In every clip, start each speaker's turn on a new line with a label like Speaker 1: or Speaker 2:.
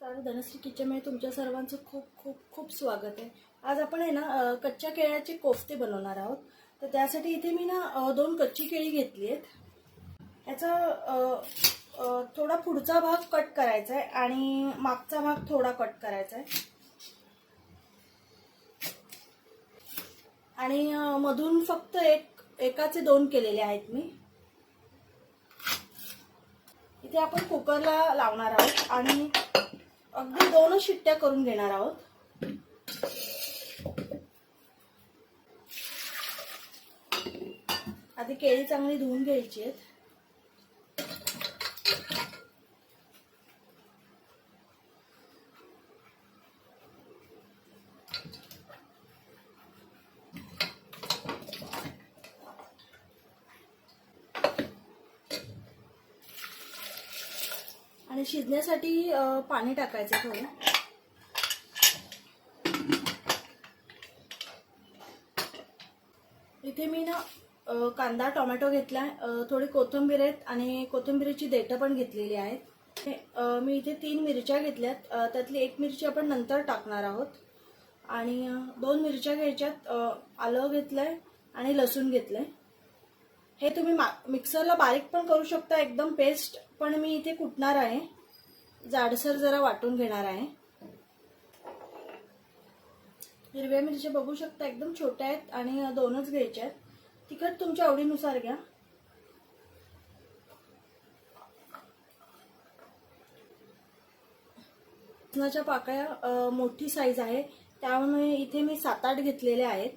Speaker 1: नमस्कार धनश्री किचनमध्ये तुमच्या सर्वांचं खूप खूप खूप स्वागत आहे. आज आपण आहे ना कच्च्या केळ्याचे कोफ्ते बनवणार आहोत. तर त्यासाठी इथे मी ना दोन कच्ची केळी घेतली आहेत. याचा थोडा पुढचा भाग कट करायचा आहे आणि मागचा भाग थोडा कट करायचा आहे. आणि मधून फक्त एक एकाचे दोन केलेले आहेत मी. इथे आपण कुकरला लावणार आहोत आणि अगदी दोनच शिट्ट्या करून घेणार आहोत. आधी केळी चांगली धुवून घ्यायची आहेत. आणि शिजण्यासाठी पाणी टाकायचं थोडं. इथे मी ना कांदा टोमॅटो घेतला थोडी कोथिंबीर आहेत आणि कोथिंबीरीची देठं पण घेतलेली आहेत. हे, मी इथे तीन मिरच्या घेतल्यात त्यातली एक मिरची आपण नंतर टाकणार आहोत. आणि दोन मिरच्या घ्यायच्यात आलं आलं घेतलंय आणि लसूण घेतलंय. हे तुम्ही मा मिक्सरला बारीक पण करू शकता एकदम पेस्ट पण मी इथे कुटणार आहे? जाडसर जरा वाटून घेणार आहे. हिरव्या मिरच्या बघू शकता एकदम छोट्या आहेत आणि दोनच घ्यायच्या आहेत. तिखट तुमच्या आवडीनुसार घ्या. लसणाच्या पाकळ्या मोठी साईज आहे. त्यामुळे इथे मी सात आठ घेतलेल्या आहेत.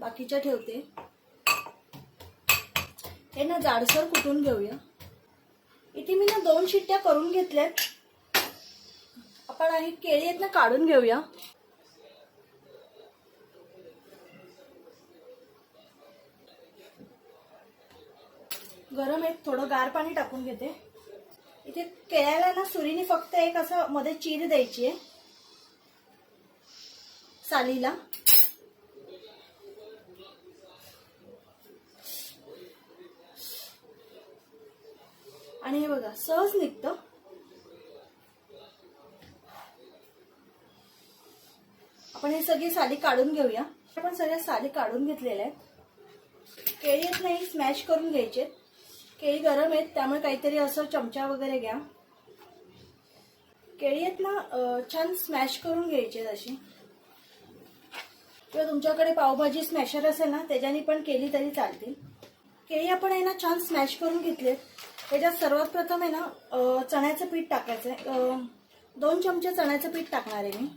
Speaker 1: बाकीच्या ठेवते. हे ना जाडसर कुटून घेऊया? इथे मी ना दोन शिट्ट्या करून घेतल्यात. आपण ही केळी आहेत ना काढून घेऊया. गरम आहेत थोडं गार पाणी टाकून घेते. इथे केळ्याला ना सुरीने फक्त एक असं मध्ये चीर द्यायची आहे. सालीला. आणि हे बघा सहज निघतं. आपण हे सगळी साली काढून घेऊया. आपण सगळ्या साली काढून घेतलेल्या आहेत. केळी येत नाही स्मॅश करून घ्यायचे केळी गरम आहेत त्यामुळे काहीतरी असं चमचा वगैरे घ्या. केळी आहेत ना छान स्मॅश करून घ्यायचे अशी. किंवा तुमच्याकडे पावभाजी स्मॅशर असेल ना त्याच्याने पण केली तरी चालतील. केळी आपण आहे ना छान स्मॅश करून घेतलेत. त्याच्यात सर्वात प्रथम आहे ना चण्याचं पीठ टाकायचं आहे दोन चमचे चण्याचं पीठ टाकणार आहे मी.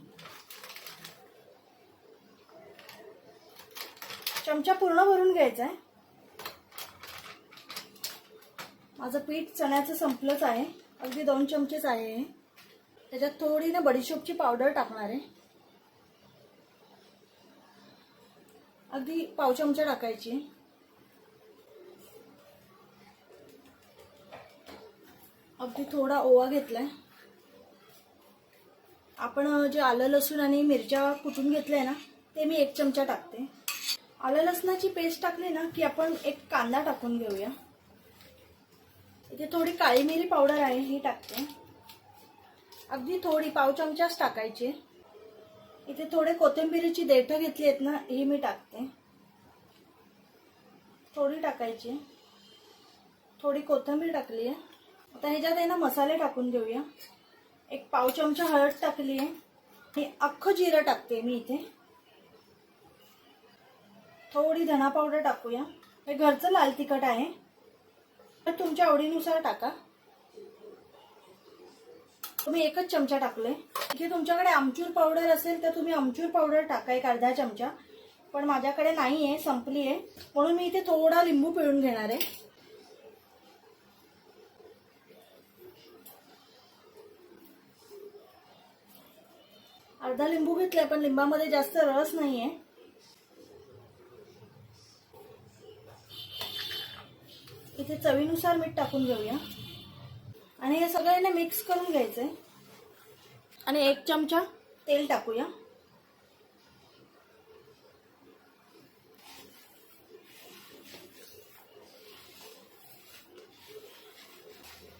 Speaker 1: चमचा पूर्ण भरून घ्यायचा आहे माझं पीठ चण्याचं संपलंच आहे. अगदी दोन चमचेच आहे त्याच्यात थोडी ना बडीशोपची पावडर टाकणार आहे. अगदी पाव चमचा टाकायची. अगदी थोडा ओवा घेतलाय. आपण जे आलं लसूण आणि मिरच्या कुटून घेतल्या ना ते मी एक चमचा टाकते. आलं लसणाची पेस्ट टाकली ना की आपण एक कांदा टाकून घेऊया. इथे थोडी काळी मिरी पावडर आहे ही टाकते. अगदी थोडी पाव चमचाच टाकायची. इथे थोडे कोथिंबिरीची देठं घेतली आहेत ना ही मी टाकते. थोडी टाकायची. थोडी कोथिंबीर टाकली आहे. आता ह्याच्यात आहे ना मसाले टाकून घेऊया एक पाव चमचा हळद टाकली आहे. हे अख्खं जिरं टाकते मी इथे. थोडी धना पावडर टाकूया. हे घरचं लाल तिखट आहे. तर तुमच्या आवडीनुसार टाका. तुम्ही एकच चमचा टाकले. इथे तुमच्याकडे आमचूर पावडर असेल तर तुम्ही आमचूर पावडर टाका एक अर्धा चमचा. पण माझ्याकडे नाही आहे संपली आहे म्हणून मी इथे थोडा लिंबू पिळून घेणार आहे. अर्धा लिंबू घेतलाय पण लिंबामध्ये जास्त रस नाहीये. इथे चवीनुसार मीठ टाकून घेऊया. आणि हे सगळं ना मिक्स करून घ्यायचंय. आणि एक चमचा तेल टाकूया.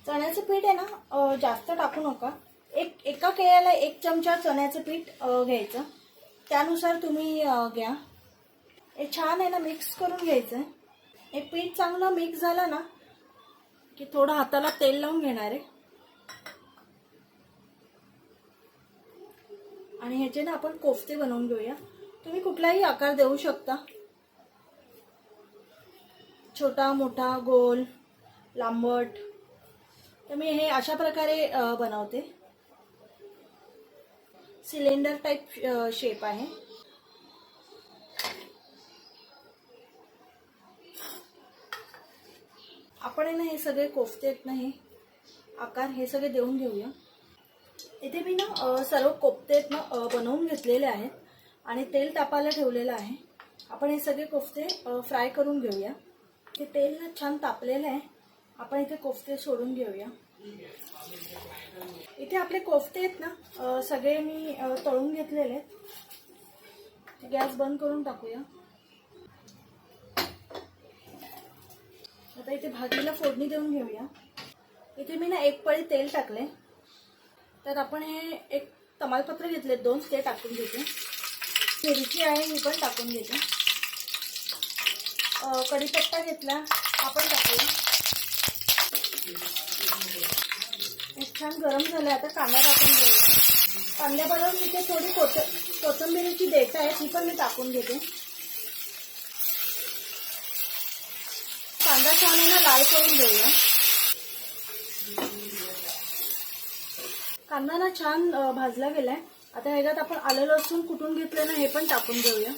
Speaker 1: चण्याचं पीठ आहे ना जास्त टाकू नका. एक एका केळ्याला एक चमचा चण्याचं पीठ घ्यायचं. त्यानुसार तुम्ही घ्या. हे छान आहे ना मिक्स करून घ्यायचं हे पीठ चांगलं मिक्स झालं ना की थोडं हाताला तेल लावून घेणार आहे. आणि ह्याचे ना आपण कोफ्ते बनवून घेऊया. तुम्ही कुठलाही आकार देऊ शकता. छोटा मोठा गोल लांबट. तर मी हे अशा प्रकारे बनवते. सिलेंडर टाईप शेप आहे. आपण आहे ना हे सगळे कोफ्ते नाही हे आकार हे सगळे देऊन घेऊया. इथे मी ना सर्व कोफ्ते ना बनवून घेतलेले आहेत आणि तेल तापायला ठेवलेलं आहे. आपण हे सगळे कोफ्ते फ्राय करून घेऊया. ते तेल ना छान तापलेलं आहे. आपण इथे कोफ्ते सोडून घेऊया. इथे आपले कोफ्ते आहेत ना सगळे मी तळून घेतलेले आहेत. गॅस बंद करून टाकूया. आता इथे भाजीला फोडणी देऊन घेऊया. इथे मी ना एक पळी तेल टाकले. तर आपण हे एक तमालपत्र घेतले दोन ते टाकून घेते. मिरची आहे ही पण टाकून घेते. कढीपत्ता घेतला आपण टाकूया. खूप छान गरम झालं आता कांदा टाकून घेऊया. कांद्याबरोबर इथे थोडी कोथ कोथिंबिरीची देठ आहे ती पण मी टाकून घेते. कांदा छान आहे ना लाल करून घेऊया. कांदा ना छान भाजला गेलाय. आता ह्याच्यात आपण आलं लसूण कुटून घेतलं ना हे पण टाकून घेऊया.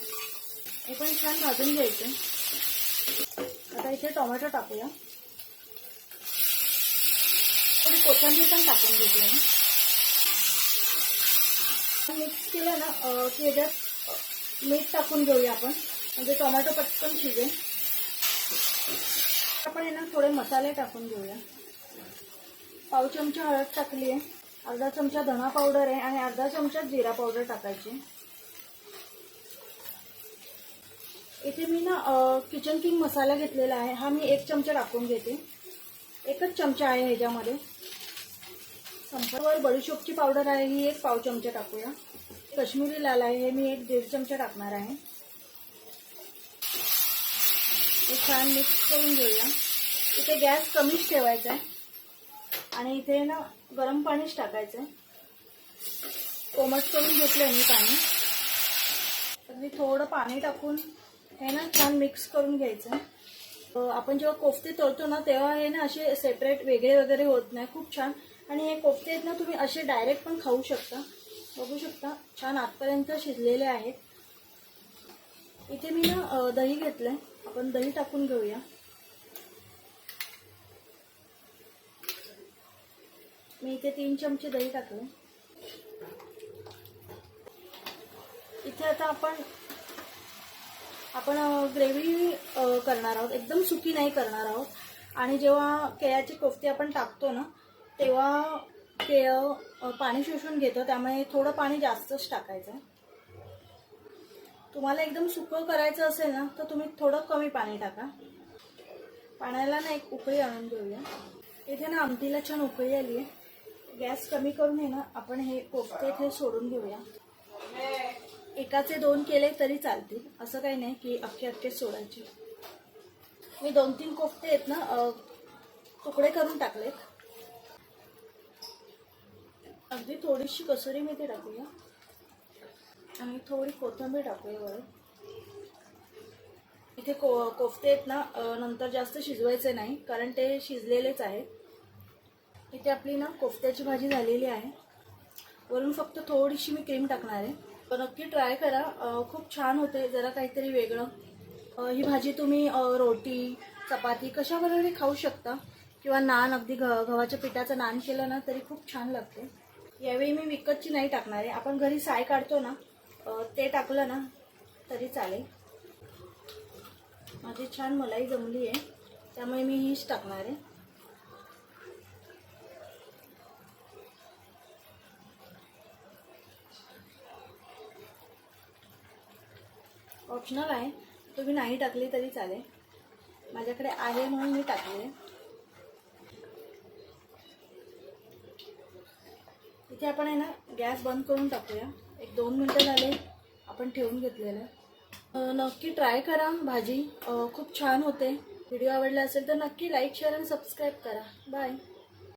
Speaker 1: हे पण छान भाजून घ्यायचं. आता इथे टोमॅटो टाकूया. थोडी कोथंबीर पण टाकून घेते मिक्स केलं ना की ह्याच्यात मीठ टाकून घेऊया आपण. म्हणजे टोमॅटो पटकन शिजेल. आपण आहे ना थोडे मसाले टाकून घेऊया. पाव चमचा हळद टाकली आहे. अर्धा चमचा धना पावडर आहे आणि अर्धा चमचा जिरा पावडर टाकायची इथे मी ना किचन किंग मसाला घेतलेला आहे. हा मी एक चमचा टाकून घेते. एकच चमचा आहे ह्याच्यामध्ये. संपावर बडीशोपची पावडर आहे ही एक पाव चमचा टाकूया. कश्मीरी लाल आहे हे मी एक दीड चमचा टाकणार आहे. हे छान मिक्स करून घेऊया. इथे गॅस कमीच ठेवायचा आहे. आणि इथे ना गरम पाणीच टाकायचं आहे. कोमट करून घेतलं मी पाणी. तर मी थोडं पाणी टाकून हे ना छान मिक्स करून घ्यायचं आपण जेव्हा कोफते तळतो ना तेव्हा हे ना असे सेपरेट वेगळे वगैरे होत नाही. खूप छान आणि हे कोफ्ते आहेत ना तुम्ही असे डायरेक्ट पण खाऊ शकता. बघू शकता छान आतपर्यंत शिजलेले आहेत. इथे मी ना दही दही घेतलंय. आपण दही टाकून घेऊया. मी इथे तीन चमचे दही टाकले इथे आता आपण आपण ग्रेव्ही करणार आहोत. एकदम सुकी नाही करणार आहोत. आणि जेव्हा केळ्याचे कोफ्ते आपण टाकतो ना तेव्हा केळं पाणी शोषून घेतो त्यामुळे थोडं पाणी जास्तच टाकायचं. तुम्हाला एकदम सुकं करायचं असेल ना तर तुम्ही थोडं कमी पाणी टाका. पाण्याला ना एक उकळी आणून घेऊया इथे ना आमटीला छान उकळी आली आहे. गॅस कमी करून आहे ना आपण हे कोफ्ते इथे सोडून घेऊया. एकाचे दोन केले तरी चालतील. असं काही नाही की अख्खे अख्खे सोडायचे. मी दोन तीन कोफ्ते आहेत ना तुकडे करून टाकलेत. अगदी थोडीशी कसुरी मेथी टाकूया. आणि थोडी कोथिंबीर टाकूया बरं इथे को कोफते आहेत ना नंतर जास्त शिजवायचे नाही कारण ते शिजलेलेच आहेत. इथे आपली ना कोफ्त्याची भाजी झालेली आहे. वरून फक्त थोडीशी मी क्रीम टाकणार आहे. पण नक्की ट्राय करा. खूप छान होते जरा काहीतरी वेगळं. ही भाजी तुम्ही रोटी चपाती कशाबरोबरही खाऊ शकता? किंवा नान अगदी घ गव्हाच्या पिठाचं नान केलं ना तरी खूप छान लागते. यावेळी मी विकतची नाही टाकणार आहे. आपण घरी साय काढतो ना ते टाकलं ना तरी चालेल. माझी छान मलाई जमली आहे. त्यामुळे मी हीच टाकणार आहे. ऑप्शनल आहे. तुम्ही नाही टाकली तरी चालेल. माझ्याकडे आहे म्हणून मी टाकले इथे आपण आहे ना गॅस बंद करून टाकूया. एक दोन मिनटं झाले आपण ठेवून घेतलेलं नक्की ट्राय करा भाजी. खूप छान होते. व्हिडिओ आवडला असेल तर नक्की लाईक शेअर आणि सबस्क्राईब करा. बाय.